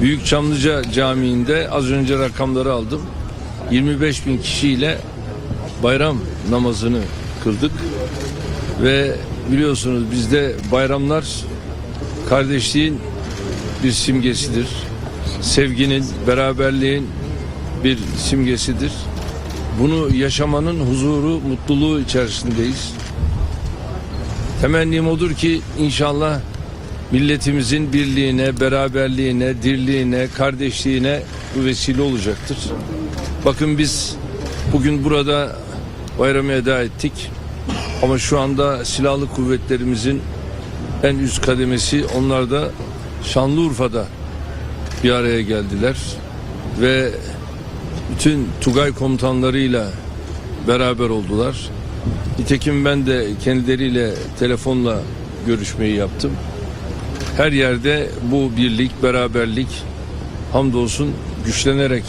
Büyük Çamlıca Camii'nde az önce rakamları aldım. 25 bin kişiyle bayram namazını kıldık. Ve biliyorsunuz bizde bayramlar kardeşliğin bir simgesidir. Sevginin, beraberliğin bir simgesidir. Bunu yaşamanın huzuru, mutluluğu içerisindeyiz. Temennim odur ki inşallah milletimizin birliğine, beraberliğine, dirliğine, kardeşliğine bu vesile olacaktır. Bakın biz bugün burada bayramı eda ettik. Ama şu anda silahlı kuvvetlerimizin en üst kademesi onlar da Şanlıurfa'da bir araya geldiler ve bütün Tugay komutanlarıyla beraber oldular. Nitekim ben de kendileriyle telefonla görüşmeyi yaptım. Her yerde bu birlik, beraberlik hamdolsun güçlenerek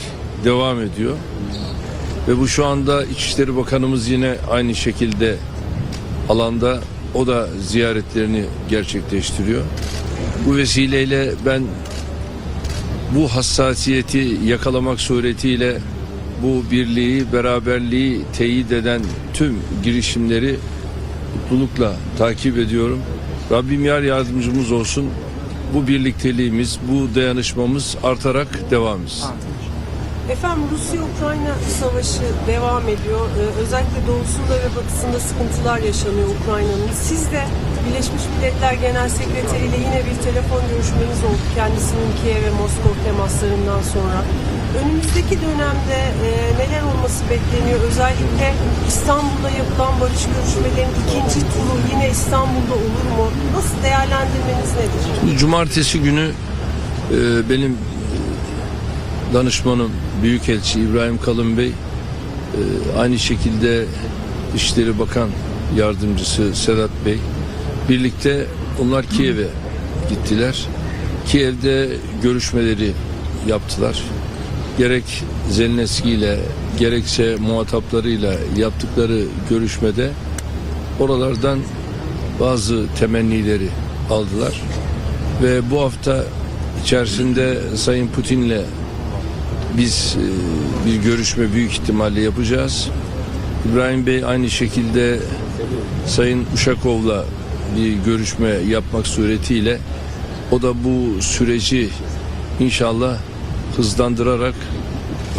devam ediyor. Ve bu şu anda İçişleri Bakanımız yine aynı şekilde alanda o da ziyaretlerini gerçekleştiriyor. Bu vesileyle ben bu hassasiyeti yakalamak suretiyle bu birliği, beraberliği teyit eden tüm girişimleri mutlulukla takip ediyorum. Rabbim yar yardımcımız olsun. Bu birlikteliğimiz, bu dayanışmamız artarak devam etsin. Efendim Rusya-Ukrayna savaşı devam ediyor. Ee, özellikle doğusunda ve batısında sıkıntılar yaşanıyor Ukrayna'nın. Siz de Birleşmiş Milletler Genel Sekreteri ile yine bir telefon görüşmeniz oldu. Kendisinin Kiev ve Moskova temaslarından sonra. Önümüzdeki dönemde e, neler olması bekleniyor? Özellikle İstanbul'da yapılan barış görüşmelerinin ikinci turu yine İstanbul'da olur mu? Değerlendirmeniz nedir? Cumartesi günü e, benim danışmanım Büyükelçi İbrahim Kalın Bey e, aynı şekilde İşleri Bakan Yardımcısı Sedat Bey birlikte onlar Kiev'e gittiler. Kiev'de görüşmeleri yaptılar. Gerek Zelenski ile gerekse muhataplarıyla yaptıkları görüşmede oralardan bazı temennileri aldılar ve bu hafta içerisinde Sayın Putin'le biz e, bir görüşme büyük ihtimalle yapacağız. İbrahim Bey aynı şekilde Sayın Uşakov'la bir görüşme yapmak suretiyle o da bu süreci inşallah hızlandırarak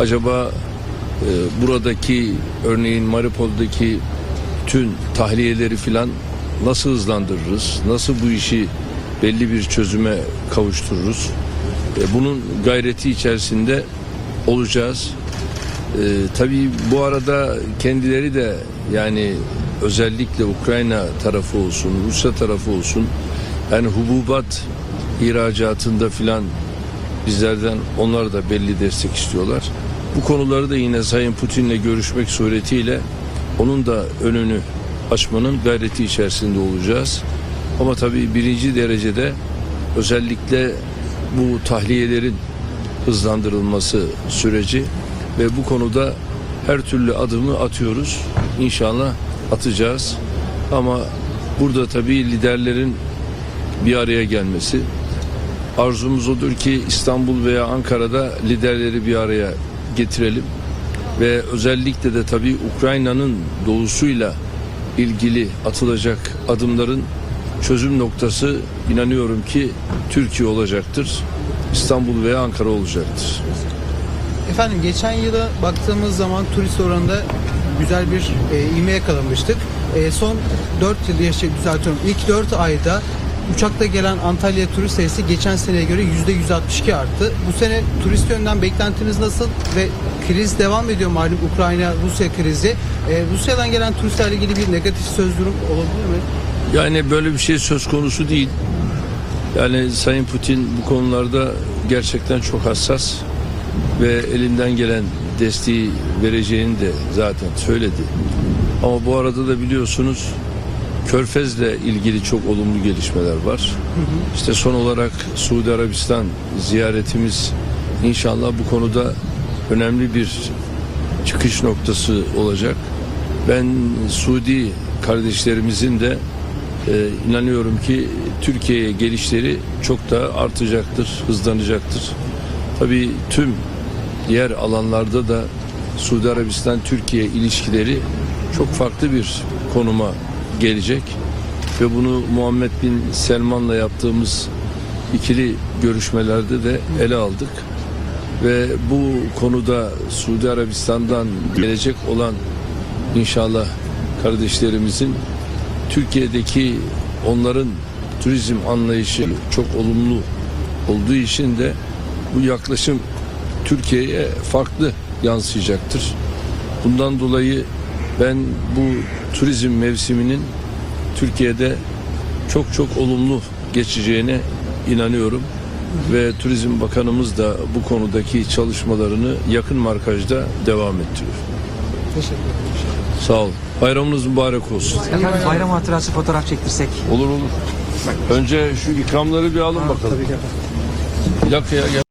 acaba e, buradaki örneğin Mariupol'daki tüm tahliyeleri filan nasıl hızlandırırız? Nasıl bu işi belli bir çözüme kavuştururuz? E, bunun gayreti içerisinde olacağız. E, tabii bu arada kendileri de yani özellikle Ukrayna tarafı olsun, Rusya tarafı olsun yani hububat ihracatında filan bizlerden onlar da belli destek istiyorlar. Bu konuları da yine Sayın Putin'le görüşmek suretiyle onun da önünü açmanın gayreti içerisinde olacağız. Ama tabii birinci derecede özellikle bu tahliyelerin hızlandırılması süreci ve bu konuda her türlü adımı atıyoruz. İnşallah atacağız. Ama burada tabii liderlerin bir araya gelmesi. Arzumuz odur ki İstanbul veya Ankara'da liderleri bir araya getirelim. Ve özellikle de tabii Ukrayna'nın doğusuyla ilgili atılacak adımların çözüm noktası inanıyorum ki Türkiye olacaktır. İstanbul veya Ankara olacaktır. Efendim geçen yıla baktığımız zaman turist oranında güzel bir e, ivme yakalamıştık. E, son 4 yıl yaşayıp düzeltiyorum. İlk 4 ayda uçakta gelen Antalya turist sayısı geçen seneye göre %162 arttı. Bu sene turist yönden beklentiniz nasıl ve kriz devam ediyor malum Ukrayna-Rusya krizi. E, Rusya'dan gelen turistlerle ilgili bir negatif söz durum olabilir mi? Yani böyle bir şey söz konusu değil. Yani Sayın Putin bu konularda gerçekten çok hassas ve elinden gelen desteği vereceğini de zaten söyledi. Ama bu arada da biliyorsunuz Körfez'le ilgili çok olumlu gelişmeler var. İşte son olarak Suudi Arabistan ziyaretimiz inşallah bu konuda önemli bir çıkış noktası olacak. Ben Suudi kardeşlerimizin de e, inanıyorum ki Türkiye'ye gelişleri çok da artacaktır, hızlanacaktır. Tabii tüm diğer alanlarda da Suudi Arabistan-Türkiye ilişkileri çok farklı bir konuma gelecek ve bunu Muhammed Bin Selman'la yaptığımız ikili görüşmelerde de ele aldık ve bu konuda Suudi Arabistan'dan gelecek olan inşallah kardeşlerimizin Türkiye'deki onların turizm anlayışı çok olumlu olduğu için de bu yaklaşım Türkiye'ye farklı yansıyacaktır. Bundan dolayı ben bu turizm mevsiminin Türkiye'de çok çok olumlu geçeceğine inanıyorum ve Turizm Bakanımız da bu konudaki çalışmalarını yakın markajda devam ettiriyor. Teşekkür ederim. Sağ olun. Bayramınız mübarek olsun. Efendim bayram hatırası fotoğraf çektirsek. Olur olur. Önce şu ikramları bir alın bakalım. Bir dakika ya gel.